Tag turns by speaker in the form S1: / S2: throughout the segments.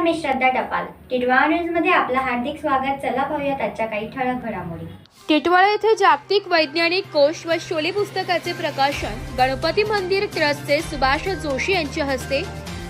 S1: मी श्रद्धा टपाल. टिटवाळा न्यूजमध्ये आपलं हार्दिक स्वागत. चला पाहूयात आजच्या काही ठळक घडामोडी.
S2: टिटवाळा येथे जागतिक वैज्ञानिक कोश व शोले पुस्तकाचे प्रकाशन. गणपती मंदिर ट्रस्टचे सुभाष जोशी यांच्या हस्ते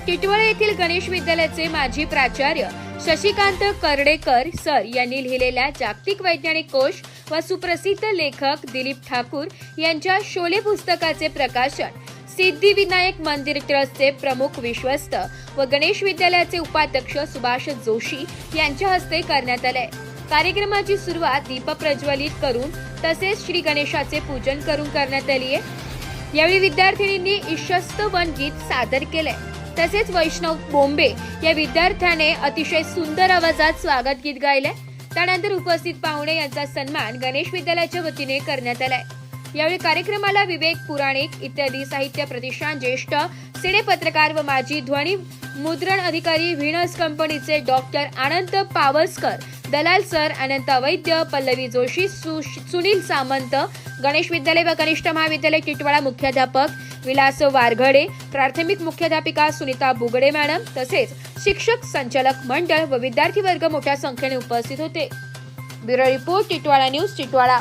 S2: टिटवाळा येथील गणेश विद्यालयाचे माजी प्राचार्य शशिकांत कर्डेकर सर यांनी लिहिलेल्या जागतिक वैज्ञानिक कोश व सुप्रसिद्ध लेखक दिलीप ठाकूर यांच्या शोले पुस्तकाचे प्रकाशन. सिद्धिविनायक मंदिर ट्रस्टचे प्रमुख विश्वस्त व गणेश विद्यालयाचे उपाध्यक्ष सुभाष जोशी यांच्या हस्ते करण्यात आले. कार्यक्रमाची सुरुवात दीप प्रज्वलित करून तसेच श्री गणेशाचे पूजन करून करण्यात आली आहे. यावेळी विद्यार्थिनींनी ईशस्त वन गीत सादर केले. तसेच वैष्णव बोंबे या विद्यार्थ्याने अतिशय सुंदर आवाजात स्वागत गीत गायले. त्यानंतर उपस्थित पाहुणे यांचा सन्मान गणेश विद्यालयाच्या वतीने करण्यात आलाय. यावेळी कार्यक्रमाला विवेक पुराणिक इत्यादी साहित्य प्रतिष्ठान ज्येष्ठ सिने पत्रकार व माजी ध्वनी मुद्रण अधिकारी व्हिनस कंपनीचे डॉक्टर अनंत पावसकर दलाल सर अनंत वैद्य पल्लवी जोशी सु- सुनील सामंत गणेश विद्यालय व कनिष्ठ महाविद्यालय टिटवाळा मुख्याध्यापक विलास वारघडे प्राथमिक मुख्याध्यापिका सुनीता बुगडे मॅडम तसेच शिक्षक संचालक मंडळ व विद्यार्थी वर्ग मोठ्या संख्येने उपस्थित होते. Bureau report Titwala news Titwala.